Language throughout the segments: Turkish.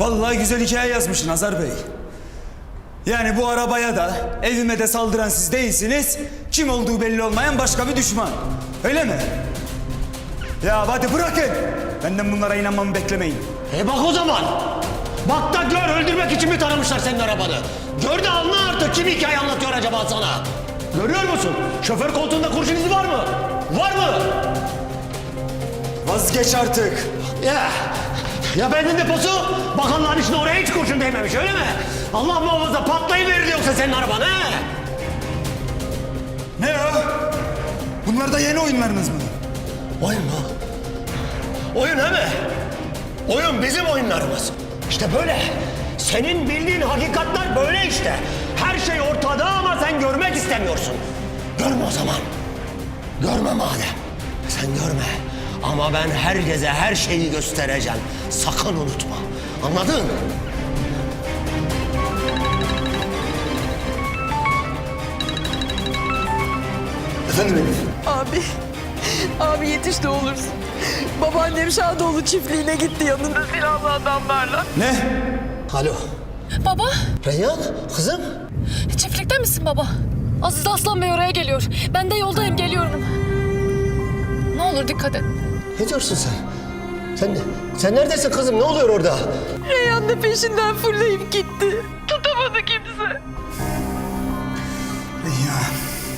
Vallahi güzel hikaye yazmış Nazar Bey. Yani bu arabaya da evime de saldıran siz değilsiniz. Kim olduğu belli olmayan başka bir düşman. Öyle mi? Ya hadi bırakın. Benden bunlara inanmamı beklemeyin. E bak o zaman. Bak da gör öldürmek için mi taramışlar senin arabanı? Gör de anla artık kim hikaye anlatıyor acaba sana? Görüyor musun? Şoför koltuğunda kurşun izi var mı? Var mı? Vazgeç artık. Ya, ya benzin deposu bakanların içinde oraya hiç kurşun değmemiş öyle mi? Allah muhafaza patlayıverirdi yoksa senin araban he? Ne ya? Bunlar da yeni oyunlarınız mı? Oyun mu? Oyun he mi? Oyun bizim oyunlarımız. İşte böyle. Senin bildiğin hakikatler böyle işte. Her şey ortada ama sen görmek istemiyorsun. Görme o zaman. Görme madem. Sen görme. Ama ben herkese her şeyi göstereceğim. Sakın unutma. Anladın? Efendim Elif? Abi, abi yetiş ne olursun. Babaannem Şadoğlu çiftliğine gitti yanında silahlı adamlarla. Ne? Alo. Baba, Reyhan, kızım. çiftlikte misin baba? Aziz Aslan Bey oraya geliyor. Ben de yoldayım, geliyorum. Ne olur dikkat et. Ne diyorsun sen? Sen, sen neredesin kızım? Ne oluyor orada? Reyhan da peşinden fırlayıp gitti. Tutamadı kimse.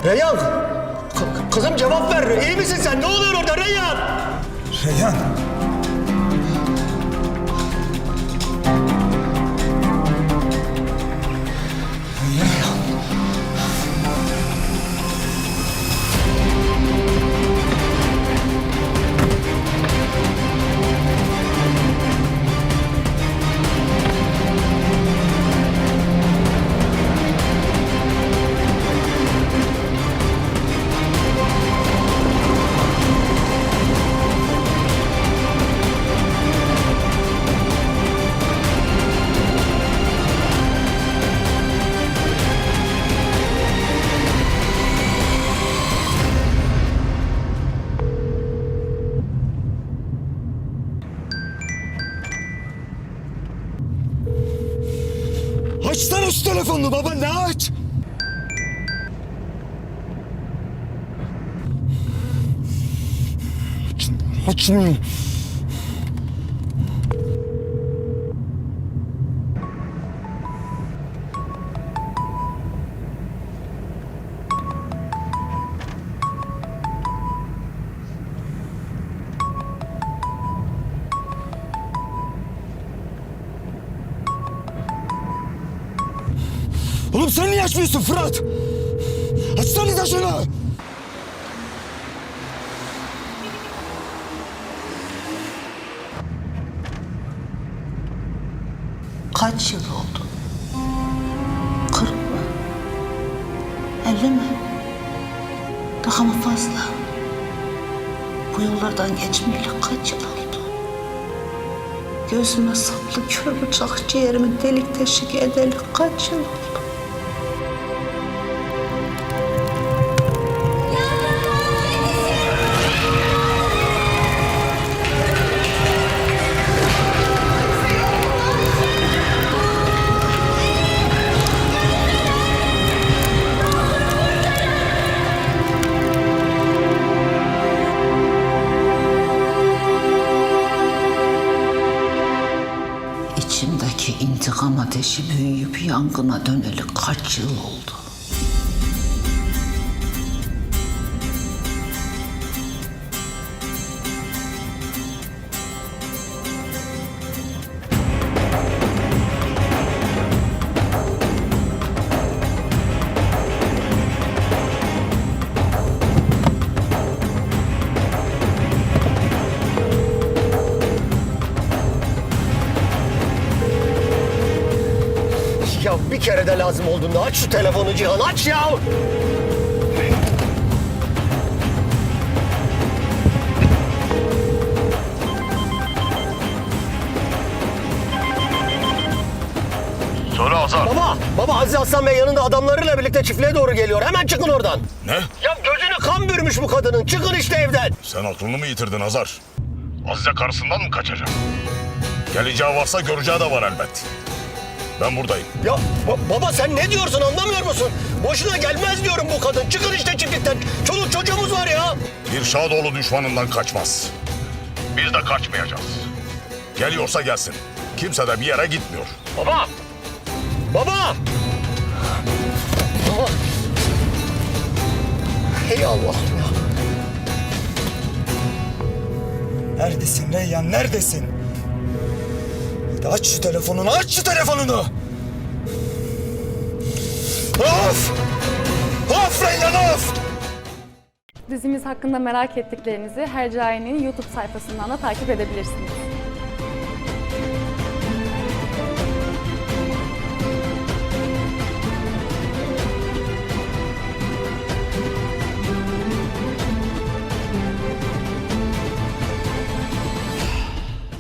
Reyhan! k- kızım cevap ver. İyi misin sen? Ne oluyor orada Reyhan? Reyhan. Açsana şu telefonunu baba ne aç? Açmıyor. Oğlum sen niye açmıyorsun Fırat? Açsanıza şunu. Kaç yıl oldu? Kırk mı? Elli mi? Daha mı fazla? Bu yollardan geçmeyeli kaç yıl oldu? Gözüme saplı kör bıçak ciğerimi delik deşik edeli kaç yıl oldu? İntikam ateşi büyüyüp yangına döneli kaç yıl oldu? Ya bir kere de lazım olduğunda aç şu telefonu Cihan aç ya. Söyle Hazar. Baba, baba Aziz Aslan Bey yanında adamlarıyla birlikte çiftliğe doğru geliyor. Hemen çıkın oradan. Ne? Ya gözünü kan bürümüş bu kadının. Çıkın işte evden. Sen aklını mı yitirdin Hazar? Azize karısından mı kaçacak? Geleceği varsa göreceği de var elbet. Ben buradayım. Ya ba- baba sen ne diyorsun anlamıyor musun? Boşuna gelmez diyorum bu kadın. Çıkın işte çiftlikten. Çoluk çocuğumuz var ya. Bir Şadoğlu düşmanından kaçmaz. Biz de kaçmayacağız. Geliyorsa gelsin. Kimse de bir yere gitmiyor. Baba! Baba! Baba! Hey Allah'ım ya. Neredesin Reyyan neredesin? Hadi aç şu telefonunu aç şu telefonunu. Of! Of Reyyan of! Dizimiz hakkında merak ettiklerinizi Hercai'nin YouTube sayfasından da takip edebilirsiniz.